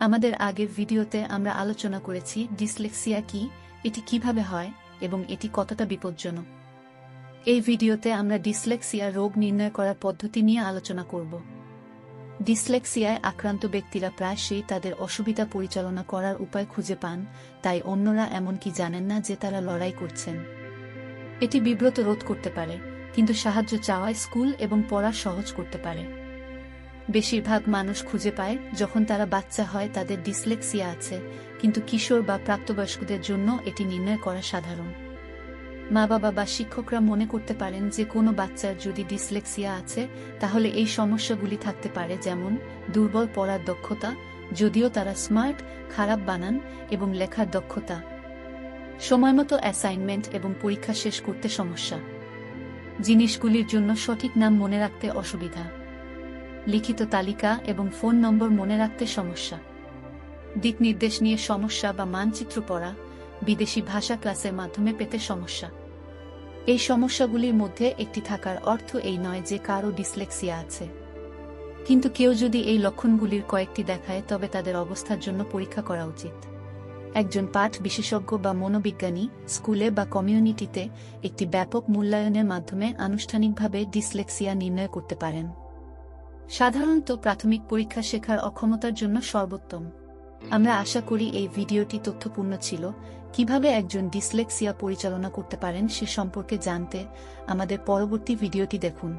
আমাদের আগের ভিডিওতে আমরা আলোচনা করেছি ডিসলেক্সিয়া কি, এটি কীভাবে হয় এবং এটি কতটা বিপজ্জনক। এই ভিডিওতে আমরা ডিসলেক্সিয়া রোগ নির্ণয় করার পদ্ধতি নিয়ে আলোচনা করব। ডিসলেক্সিয়ায় আক্রান্ত ব্যক্তিরা প্রায়শই তাদের অসুবিধা পরিচালনা করার উপায় খুঁজে পান, তাই অন্যরা এমনকি জানেন না যে তারা লড়াই করছেন। এটি বিব্রত রোধ করতে পারে, কিন্তু সাহায্য চাওয়ায় স্কুল এবং পড়া সহজ করতে পারে। বেশিরভাগ মানুষ খুঁজে পায় যখন তারা বাচ্চা হয় তাদের ডিসলেক্সিয়া আছে, কিন্তু কিশোর বা প্রাপ্তবয়স্কদের জন্য এটি নির্ণয় করা সাধারণ। মা বাবা বা শিক্ষকরা মনে করতে পারেন যে কোনো বাচ্চার যদি ডিসলেক্সিয়া আছে, তাহলে এই সমস্যাগুলি থাকতে পারে যেমন দুর্বল পড়ার দক্ষতা, যদিও তারা স্মার্ট, খারাপ বানান এবং লেখার দক্ষতা, সময়মতো অ্যাসাইনমেন্ট এবং পরীক্ষা শেষ করতে সমস্যা। জিনিসগুলির জন্য সঠিক নাম মনে রাখতে অসুবিধা। লিখিত তালিকা এবং ফোন নম্বর মনে রাখতে সমস্যা। দিক নির্দেশ নিয়ে সমস্যা বা মানচিত্র পড়া বিদেশি ভাষা ক্লাসের মাধ্যমে পেতে সমস্যা। এই সমস্যাগুলির মধ্যে একটি থাকার অর্থ এই নয় যে কারও ডিসলেক্সিয়া আছে। কিন্তু কেউ যদি এই লক্ষণগুলির কয়েকটি দেখায়, তবে তাদের অবস্থার জন্য পরীক্ষা করা উচিত। একজন পাঠ বিশেষজ্ঞ বা মনোবিজ্ঞানী স্কুলে বা কমিউনিটিতে একটি ব্যাপক মূল্যায়নের মাধ্যমে আনুষ্ঠানিকভাবে ডিসলেক্সিয়া নির্ণয় করতে পারেন। সাধারণত প্রাথমিক পরীক্ষা শেখার অক্ষমতার জন্য সর্বোত্তম। আমরা আশা করি এই ভিডিওটি তথ্যপূর্ণ ছিল। কীভাবে একজন ডিসলেক্সিয়া পরিচালনা করতে পারেন সে সম্পর্কে জানতে আমাদের পরবর্তী ভিডিওটি দেখুন।